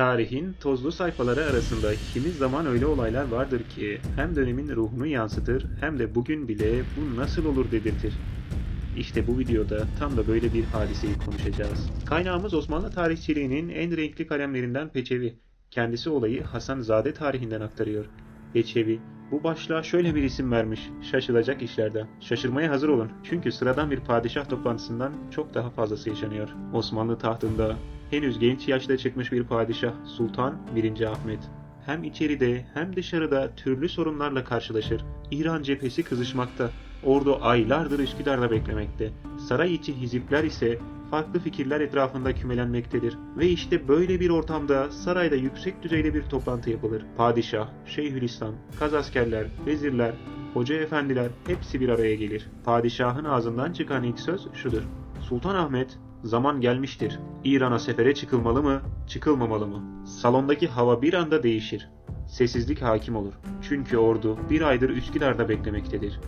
Tarihin tozlu sayfaları arasında kimi zaman öyle olaylar vardır ki hem dönemin ruhunu yansıtır hem de bugün bile bu nasıl olur dedirtir. İşte bu videoda tam da böyle bir hadiseyi konuşacağız. Kaynağımız Osmanlı tarihçiliğinin en renkli kalemlerinden Peçevi. Kendisi olayı Hasan Zade tarihinden aktarıyor. Peçevi bu başlığa şöyle bir isim vermiş. Şaşılacak işlerden. Şaşırmaya hazır olun. Çünkü sıradan bir padişah toplantısından çok daha fazlası yaşanıyor. Osmanlı tahtında henüz genç yaşta çıkmış bir padişah Sultan 1. Ahmet. Hem içeride hem dışarıda türlü sorunlarla karşılaşır. İran cephesi kızışmakta. Ordu aylardır Üsküdar'da beklemekte. Saray içi hizipler ise farklı fikirler etrafında kümelenmektedir. Ve işte böyle bir ortamda sarayda yüksek düzeyde bir toplantı yapılır. Padişah, Şeyhülislam, kazaskerler, vezirler, hoca efendiler hepsi bir araya gelir. Padişahın ağzından çıkan ilk söz şudur. Sultan Ahmet, zaman gelmiştir. İran'a sefere çıkılmalı mı, çıkılmamalı mı? Salondaki hava bir anda değişir. Sessizlik hakim olur. Çünkü ordu bir aydır Üsküdar'da beklemektedir.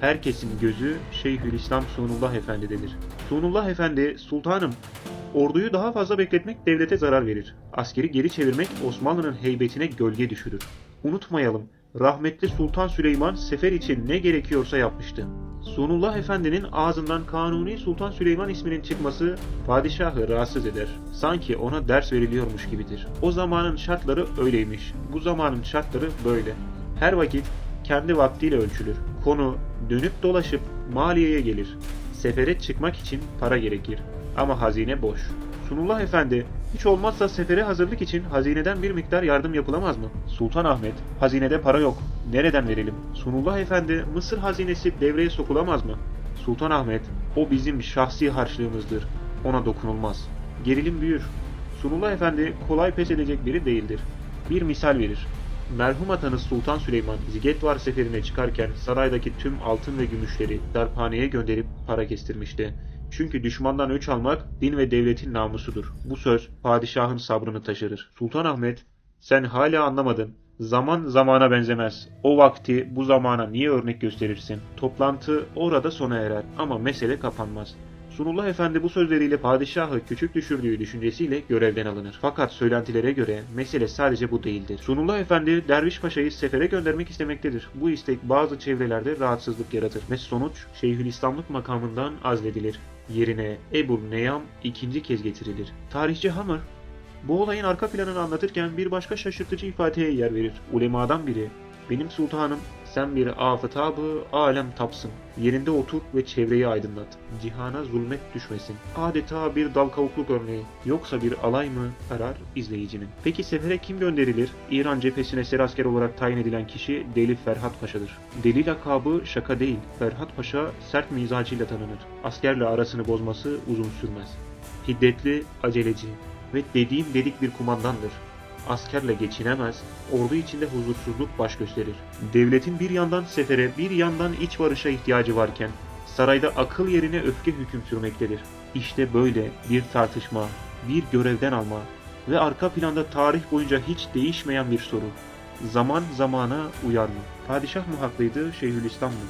Herkesin gözü Şeyhülislam Sunullah Efendi'dedir. Sunullah Efendi, sultanım, orduyu daha fazla bekletmek devlete zarar verir. Askeri geri çevirmek Osmanlı'nın heybetine gölge düşürür. Unutmayalım, rahmetli Sultan Süleyman sefer için ne gerekiyorsa yapmıştı. Sunullah Efendi'nin ağzından Kanuni Sultan Süleyman isminin çıkması padişahı rahatsız eder. Sanki ona ders veriliyormuş gibidir. O zamanın şartları öyleymiş. Bu zamanın şartları böyle. Her vakit kendi vaktiyle ölçülür. Konu dönüp dolaşıp maliyeye gelir. Sefere çıkmak için para gerekir. Ama hazine boş. Sunullah Efendi, hiç olmazsa sefere hazırlık için hazineden bir miktar yardım yapılamaz mı? Sultan Ahmet, hazinede para yok. Nereden verelim? Sunullah Efendi, Mısır hazinesi devreye sokulamaz mı? Sultan Ahmet, o bizim şahsi harçlığımızdır. Ona dokunulmaz. Gerilim büyür. Sunullah Efendi kolay pes edecek biri değildir. Bir misal verir. Merhum atanız Sultan Süleyman Zigetvar seferine çıkarken saraydaki tüm altın ve gümüşleri darphaneye gönderip para kestirmişti. Çünkü düşmandan öç almak din ve devletin namusudur. Bu söz padişahın sabrını taşırır. Sultan Ahmet, sen hala anlamadın. Zaman zamana benzemez. O vakti bu zamana niye örnek gösterirsin? Toplantı orada sona erer ama mesele kapanmaz. Sunullah Efendi bu sözleriyle padişahı küçük düşürdüğü düşüncesiyle görevden alınır. Fakat söylentilere göre mesele sadece bu değildir. Sunullah Efendi Derviş Paşa'yı sefere göndermek istemektedir. Bu istek bazı çevrelerde rahatsızlık yaratır ve sonuç Şeyhülislamlık makamından azledilir. Yerine Ebul Neyam ikinci kez getirilir. Tarihçi Hammer bu olayın arka planını anlatırken bir başka şaşırtıcı ifadeye yer verir. Ulemadan biri benim sultanım sen bir afetabı alem tapsın. Yerinde otur ve çevreyi aydınlat. Cihana zulmet düşmesin. Adeta bir dal kavukluk örneği. Yoksa bir alay mı arar izleyicinin. Peki sefere kim gönderilir? İran cephesine serasker olarak tayin edilen kişi Deli Ferhat Paşa'dır. Deli lakabı şaka değil. Ferhat Paşa sert mizacıyla tanınır. Askerle arasını bozması uzun sürmez. Hiddetli, aceleci ve dediğim dedik bir kumandandır askerle geçinemez, ordu içinde huzursuzluk baş gösterir. Devletin bir yandan sefere, bir yandan iç barışa ihtiyacı varken, sarayda akıl yerine öfke hüküm sürmektedir. İşte böyle bir tartışma, bir görevden alma ve arka planda tarih boyunca hiç değişmeyen bir soru. Zaman zamana uyar mı? Padişah mı haklıydı, Şeyhülislam mı?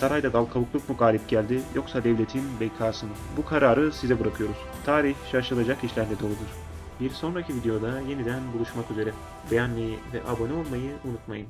Sarayda dal kavukluk mu galip geldi yoksa devletin bekası mı? Bu kararı size bırakıyoruz. Tarih şaşılacak işlerle doludur. Bir sonraki videoda yeniden buluşmak üzere. Beğenmeyi ve abone olmayı unutmayın.